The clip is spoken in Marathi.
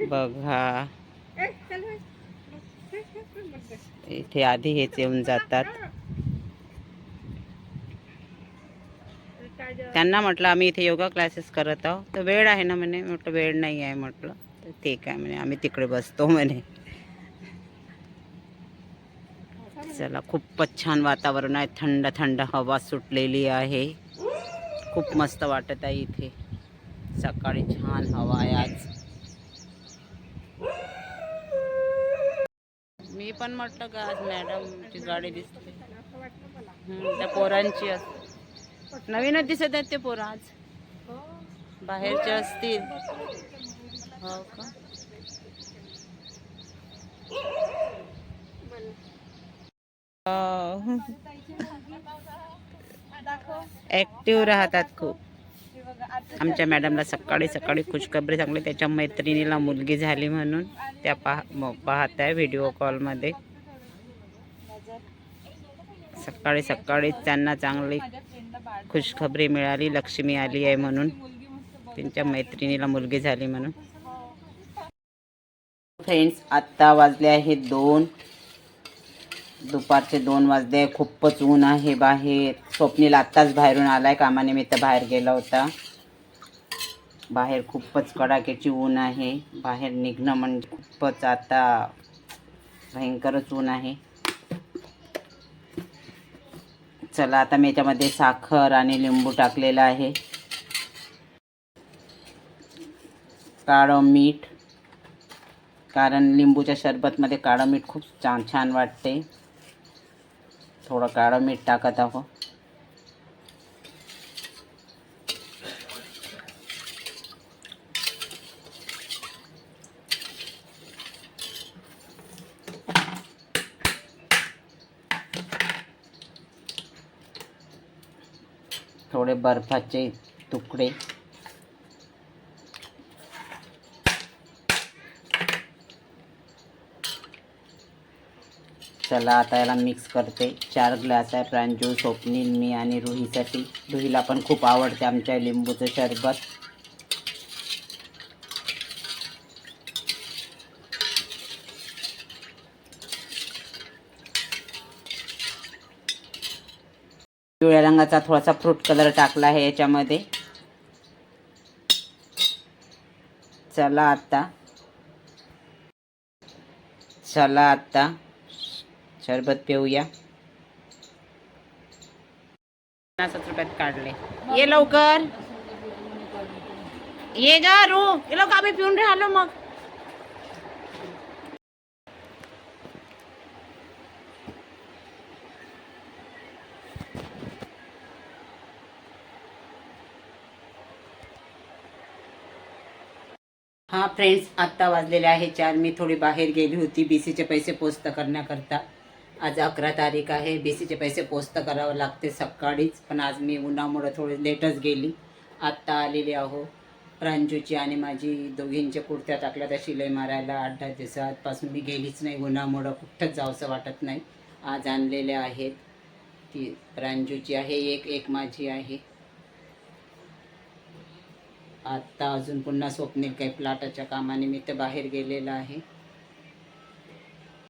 बघा इथे आधी हेच येऊन जातात. त्यांना म्हटलं आम्ही इथे योगा क्लासेस करत आहोत. तर वेळ आहे ना म्हणे. म्हटलं वेळ नाही आहे म्हटलं. तर ठीक आहे म्हणे. आम्ही तिकडे बसतो म्हणे. चला खूपच छान वातावरण आहे. थंड थंड हवा सुटलेली आहे. खूप मस्त वाटत आहे इथे. सकाळी छान हवा आहे आज. मी पण म्हटलं का आज मॅडमची गाडी दिसते. त्या पोरांची असते नवीनच दिसत आहेत ते पोरं आज. बाहेरचे असतील. हो का? ऍक्टिव्ह राहतात खूप. आमच्या मॅडमला सकाळी सकाळी खुशखबरी सांगली. त्याच्या मैत्रिणीला मुलगी झाली म्हणून त्या पाह म- पाहत आहे व्हिडिओ कॉलमध्ये सकाळी सकाळी त्यांना चांगली खुशखबरी मिळाली लक्ष्मी आली आहे म्हणून. त्यांच्या मैत्रिणीला मुलगी झाली म्हणून. फ्रेंड्स आत्ता वाजले आहे दोन. दुपारचे दोन वाजले खूपच ऊन आहे बाहेर. स्वप्नील आत्ताच बाहेरून आलाय. कामानिमित्त बाहेर गेला होता. बाहेर खूपच कडाक्याची ऊन आहे. बाहेर निघणं म्हणजे खूपच आता भयंकरच ऊन आहे. चला आता मी याच्यामध्ये साखर आणि लिंबू टाकलेलं आहे. काळं मीठ. कारण लिंबूच्या शरबतमध्ये काळं मीठ खूप छान छान वाटते. थोडं काळं मीठ टाकत आहो. थोडे बर्फाचे तुकडे. चला आता याला मिक्स करते. चार ग्लास आहे प्रांजू स्वप्नील मी आणि रुहीसाठी. रुहीला पण खूप आवडते आमच्या लिंबूचं शरबत. पिवळ्या रंगाचा थोडासा फ्रूट कलर टाकला आहे याच्यामध्ये. चला आता. चला आता. शरबत पिऊया. पन्नासच रुपयात काढले. ये लवकर. ये गा रू. ये लोक आम्ही पिऊन राहिलो मग. हा फ्रेंड्स आत्ता वाजलेले आहे चार. मी थोडी बाहेर गेली होती बी सीचे पैसे पोस्त करण्याकरता. आज अकरा तारीख आहे बी सीचे पैसे पोस्त करावं लागते सकाळीच पण आज मी उन्हामुळं थोडी लेटच गेली. आत्ता आलेली आहो. प्रांजूची आणि माझी दोघींच्या कुर्त्या टाकल्या त्या शिलाई मारायला आठ दहा दिवसापासून मी गेलीच नाही उन्हामुळं कुठंच जावंसं वाटत नाही. आज आणलेल्या आहेत ती प्रांजूची आहे एक एक माझी आहे. आत्ता अजून पुन्हा स्वप्नील काही प्लाटाच्या कामानिमित्त बाहेर गेलेला आहे.